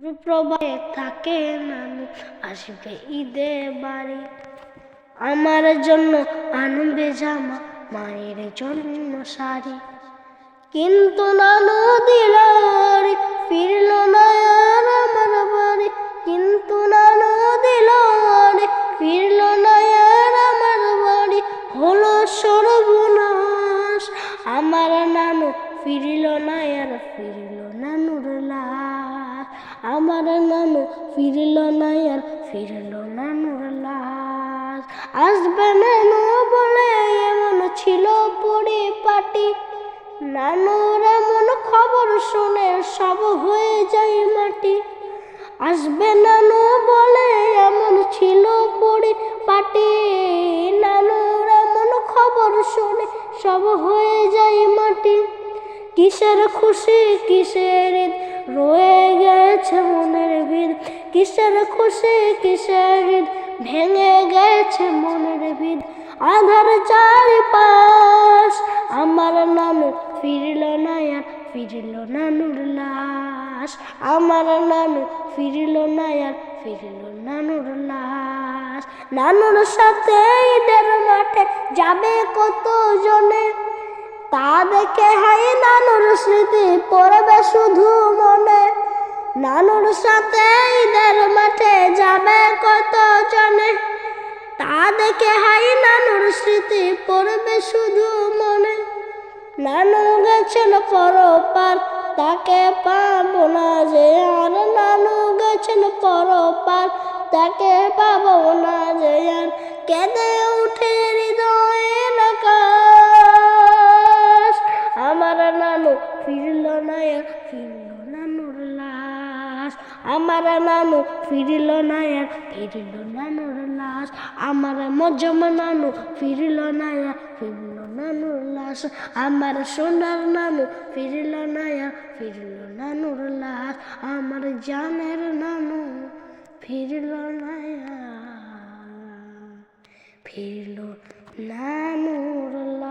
প্রবাহে থাকে আসবে ঈদে বাড়ি। আমার জন্য আনবে জামা, মায়ের জন্য শাড়ি। কিন্তু নানু দিল ফিরল না আর আমার বাড়ি। কিন্তু নানু দিল ফিরল না আর আমার বাড়ি। হলো সর্বনাশ, আমার নানু ফিরল না ফিরল নানুর লাশ। আমার নানু ফিরল না আর ফিরল নানুর লাশ আসবে নানু বলে এমন ছিল পরিপাটি। নানুর এমন খবর শুনে সব হয়ে যায় মাটি। আসবে নানু বলে এমন ছিল পরিপাটি। নানুর এমন খবর শুনে সব হয়ে যায় মাটি। কিসের খুশি, কিসের রয়ে গেছে মনের ভিদ কিসের খুশি, কিসের ঈদ? ভেঙে গেছে মনের ভিদ আধার চারিপাশ, আমার নানু ফিরল না ফিরল নানুর লাশ আমার নানু ফিরল না ফিরল নানুর লাশ নানুর সাথে ঈদের মাঠে যাবে কত জনে তা দেখে হাই নানুর স্মৃতি পড়বে শুধু নানুর সাথে ঈদের মাঠে যাবে কত জনে তা দেখে হাই নানুর স্মৃতি পড়বে শুধু মনে। নানু গেছেন পরপার, তাকে পাব না যে। আর নানু গেছেন পরপার, তাকে পাব না আমার নানু ফিরিল না ফিরল নানুর লাশ। আমার মজম নানু ফিরল না ফিরল নানুর লাশ। আমার সোনার নানু ফিরল না ফিরল নানুর লাশ। আমার জানের নানু ফিরল না ফিরল না